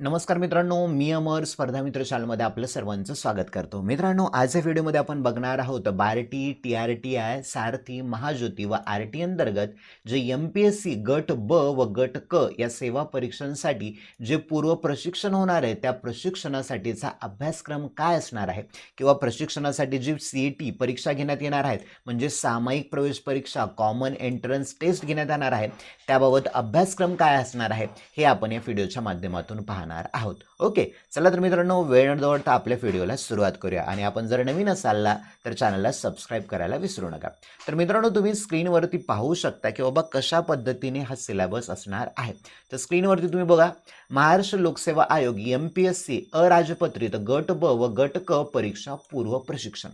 नमस्कार मित्रांनो मी अमर स्पर्धा मित्र शालमध्ये आपलं सर्वांचं स्वागत करतो. मित्रांनो आजच्या व्हिडिओमध्ये आपण बघणार आहोत BARTI T R T I SARTHI Mahajyoti व आर टी अंतर्गत जे एम पी एस सी गट ब व गट क या सेवा परीक्षांसाठी जे पूर्व प्रशिक्षण होणार आहे त्या प्रशिक्षणासाठीचा अभ्यासक्रम काय असणार आहे? किंवा प्रशिक्षणासाठी जी सी ई टी परीक्षा घेण्यात येणार आहेत म्हणजे सामायिक प्रवेश परीक्षा कॉमन एंट्रन्स टेस्ट घेण्यात येणार आहे त्याबाबत अभ्यासक्रम काय असणार आहे हे आपण या व्हिडिओच्या माध्यमातून पाहणार आहोत. ओके चला तर मित्रांनो वेळ न दवडता आपल्या व्हिडिओला सुरुवात करूया. आणि आपण जर नवीन असाल तर चॅनलला सबस्क्राईब करायला विसरू नका. तर मित्रांनो तुम्ही स्क्रीनवरती पाहू शकता की बाबा कशा पद्धतीने हा सिलेबस असणार आहे. तर स्क्रीनवरती तुम्ही बघा महाराष्ट्र लोकसेवा आयोग एम पी एस सी अराजपत्रित गट ब व गट क परीक्षा पूर्व प्रशिक्षण.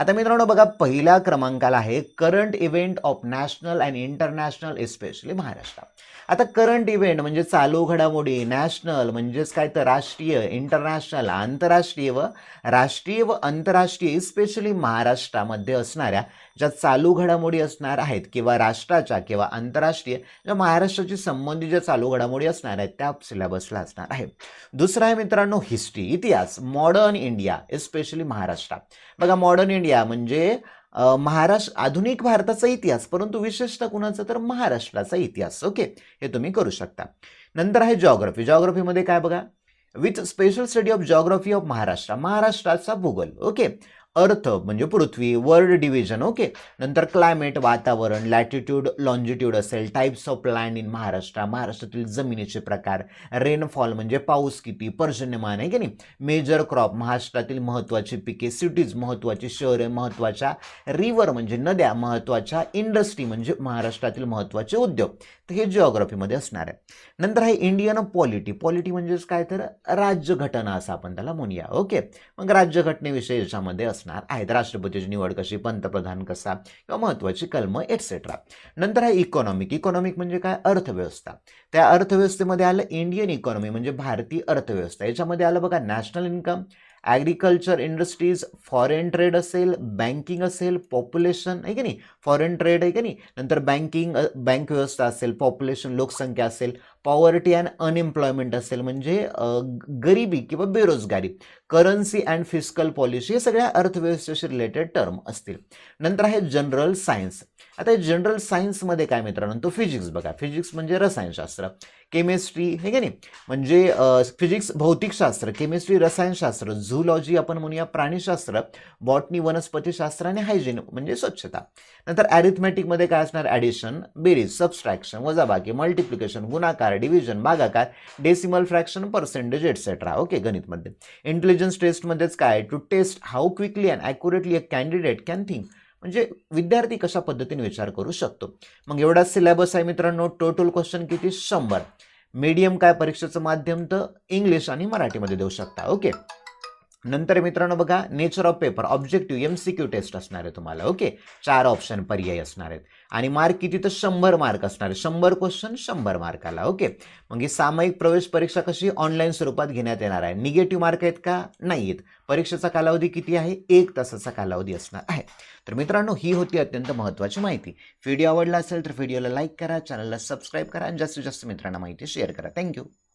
आता मित्रांनो बघा पहिल्या क्रमांकाला आहे current event of national and international especially Maharashtra. आता करंट इव्हेंट म्हणजे चालू घडामोडी नॅशनल म्हणजेच काय तर राष्ट्रीय इंटरनॅशनल आंतरराष्ट्रीय व राष्ट्रीय व आंतरराष्ट्रीय स्पेशली महाराष्ट्रामध्ये असणाऱ्या ज्या चालू घडामोडी असणार आहेत किंवा राष्ट्राच्या किंवा आंतरराष्ट्रीय ज्या महाराष्ट्राशी संबंधित ज्या चालू घडामोडी असणार आहेत त्या सिलेबसला असणार आहे. दुसरं आहे मित्रांनो हिस्ट्री इतिहास मॉडर्न इंडिया एस्पेशली महाराष्ट्र. बघा मॉडर्न इंडिया म्हणजे महाराष्ट्र आधुनिक भारताचा इतिहास परंतु विशेषतः कुणाचा तर महाराष्ट्राचा इतिहास ओके? हे तुम्ही करू शकता. नंतर आहे जॉग्रफी जॉग्रफीमध्ये काय बघा? With special study of geography of Maharashtra. महाराष्ट्राचा भूगोल ओके? अर्थ म्हणजे पृथ्वी वर्ल्ड डिव्हिजन ओके नंतर क्लायमेट वातावरण लॅटिट्यूड लॉन्जिट्यूड असेल types of land in Maharashtra महाराष्ट्रातील जमिनीचे प्रकार रेनफॉल म्हणजे पाऊस किती पर्जन्यमान आहे की नाही? मेजर क्रॉप महाराष्ट्रातील महत्त्वाची पिके सिटीज महत्त्वाची शहरे महत्त्वाच्या रिव्हर म्हणजे नद्या महत्त्वाच्या इंडस्ट्री म्हणजे महाराष्ट्रातील महत्त्वाचे उद्योग. तर हे जिओग्राफीमध्ये असणार आहे. नंतर आहे इंडियन पॉलिटी पॉलिटी म्हणजेच काय? तर राज्यघटना असं आपण त्याला म्हणूया ओके मग राज्यघटनेविषयी याच्यामध्ये असं असणार. आहेत राष्ट्रपतीची निवड कशी पंतप्रधान कसा किंवा महत्त्वाची कलमं एटसेट्रा नंतर आहे इकॉनॉमिक इकॉनॉमिक म्हणजे काय? अर्थव्यवस्था. त्या अर्थव्यवस्थेमध्ये आलं इंडियन इकॉनॉमी म्हणजे भारतीय अर्थव्यवस्था. याच्यामध्ये आलं बघा national income agriculture industries foreign trade असेल बँकिंग असेल पॉप्युलेशन आहे की नाही? फॉरेन ट्रेड आहे की नाही? नंतर बँकिंग बँक व्यवस्था असेल पॉप्युलेशन लोकसंख्या असेल पॉवर्टी अँड अनएम्प्लॉयमेंट असेल म्हणजे गरिबी किंवा बेरोजगारी करन्सी अँड फिस्कल पॉलिसी हे सगळ्या अर्थव्यवस्थेशी रिलेटेड टर्म असतील. नंतर आहे जनरल सायन्स. आता जनरल सायन्समध्ये काय मित्रांनो तो फिजिक्स बघा. फिजिक्स म्हणजे रसायनशास्त्र. केमिस्ट्री हे की नाही? म्हणजे फिजिक्स भौतिकशास्त्र केमिस्ट्री रसायनशास्त्र झूलॉजी आपण म्हणूया प्राणीशास्त्र बॉटनी वनस्पतीशास्त्र आणि हायजीन म्हणजे स्वच्छता. नंतर ॲरिथमॅटिकमध्ये काय असणार? ॲडिशन बेरीज सबस्ट्रॅक्शन वजाबाकी मल्टिप्लिकेशन गुणाकार गुणाकार डिव्हिजन भागाकार decimal fraction percentage etcetera okay गणितमध्ये. Intelligence टेस्टमध्येच काय? To test how quickly and accurately a candidate can think म्हणजे विद्यार्थी कशा पद्धतीने विचार करू शकतो? मग एवढा सिलेबस आहे मित्रांनो टोटल क्वेश्चन किती? शंभर. मीडियम काय परीक्षेचं माध्यम? तर इंग्लिश आणि मराठीमध्ये देऊ शकता. ओके नंतर मित्रांनो बघा nature of paper objective M C Q test असणार आहे तुम्हाला ओके चार ऑप्शन पर्याय असणार आहेत. आणि मार्क किती? तर शंभर मार्क असणार आहे. शंभर क्वेश्चन शंभर मार्काला ओके मग ही सामायिक प्रवेश परीक्षा कशी ऑनलाईन स्वरूपात घेण्यात येणार आहे? निगेटिव्ह मार्क आहेत का? नाही आहेत परीक्षेचा कालावधी किती आहे? एक तासाचा कालावधी असणार आहे. तर मित्रांनो ही होती अत्यंत महत्त्वाची माहिती. व्हिडिओ आवडला असेल तर व्हिडिओला लाईक करा चॅनलला सबस्क्राईब करा आणि जास्तीत जास्त मित्रांना माहिती शेअर करा. थँक्यू